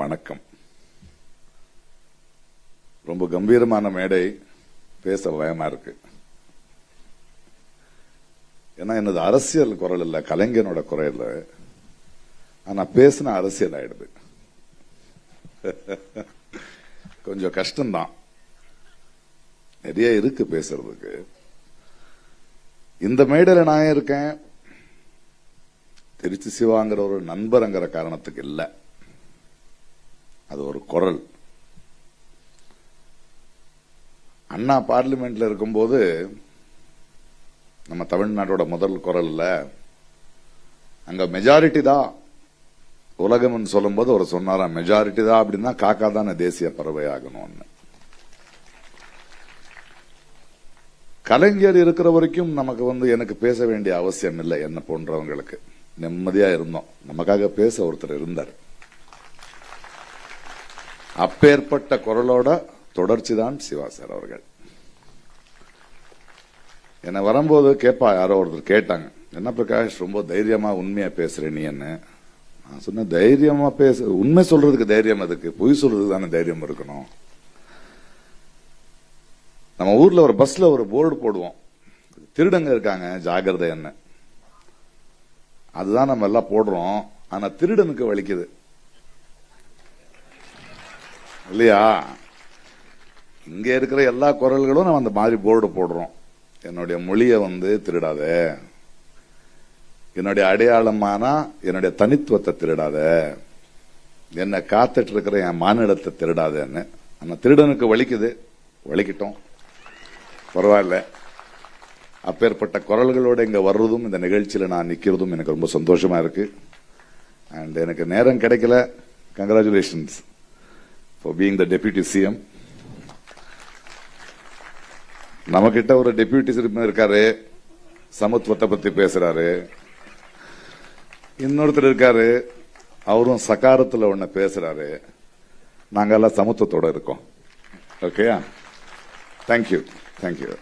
வணக்கம். ரொம்ப கம்பீரமான மேடை பேச பயமா இருக்கு. ஏன்னா எனது அரசியல் குரல் இல்லை கலைஞனோட குரல். இல்ல ஆனா பேசின அரசியல் ஆயிடுது. கொஞ்சம் கஷ்டம்தான். நிறைய இருக்கு பேசுறதுக்கு. இந்த மேடையில் நான் இருக்கேன்? திருச்சி சிவாங்கிற ஒரு நண்பர்ங்கிற காரணத்துக்கு இல்லை. அது ஒரு குரல். அண்ணா பார்லிமெண்ட்ல இருக்கும்போது நம்ம தமிழ்நாட்டோட முதல் குரல்ல அங்க மெஜாரிட்டி தான் உலகம்னு சொல்லும்போது அவர் சொன்னாராம் மெஜாரிட்டி தான் அப்படின்னா காக்கா தானே தேசிய பறவை ஆகணும்னு. கலைஞர் இருக்கிற வரைக்கும் நமக்கு வந்து எனக்கு பேச வேண்டிய அவசியம் இல்லை என்ன போன்றவங்களுக்கு. நிம்மதியா இருந்தோம். நமக்காக பேச ஒருத்தர் இருந்தார். அப்பேற்பட்ட குரலோட தொடர்ச்சி தான் சிவா சார் அவர்கள். என்னை வரும்போது கேட்பா யாரோ ஒருத்தர் கேட்டாங்க. என்ன பிரகாஷ் ரொம்ப தைரியமா உண்மையா பேசுற நீ என்ன? நான் சொன்னேன் தைரியமா பேச உண்மை சொல்றதுக்கு தைரியம் அதுக்கு பொய் சொல்றதுக்கு தானே தைரியம் இருக்கணும். நம்ம ஊர்ல ஒரு பஸ்ல ஒரு போர்டு போடுவோம். திருடங்க இருக்காங்க ஜாகிரதை என்ன? அதுதான் நம்ம எல்லாம் போடுறோம். ஆனா திருடனுக்கு வலிக்குது. இல்லையா? இங்க இருக்கிற எல்லா குரல்களும் நம்ம அந்த மாதிரி போர்டு போடுறோம். என்னுடைய மொழியை வந்து திருடாத. என்னுடைய அடையாளமானா என்னுடைய தனித்துவத்தை திருடாத. என்னை காத்துட்டு இருக்கிற என் மாநிலத்தை திருடாதன்னு. ஆனா திருடனுக்கு வலிக்குது. வலிக்கிட்டோம். பரவாயில்ல. அப்பேற்பட்ட குரல்களோட இங்க வர்றதும் இந்த நிகழ்ச்சியில நான் நிக்கிறதும் எனக்கு ரொம்ப சந்தோஷமா இருக்கு. அண்ட் எனக்கு நேரம் கிடைக்கல. Congratulations for being the deputy CM நம்மகிட்ட ஒரு டெபியூட்டி சிஎம் இருக்காரு. சமத்துவத்தை பத்தி பேசுறாரு. இன்னொருத்தர் இருக்காரு. அவரும் சகாரத்தில் ஒன்று பேசுறாரு. நாங்கள் எல்லாம் சமத்துவத்தோட இருக்கோம். ஓகேயா தேங்க்யூ தேங்க்யூ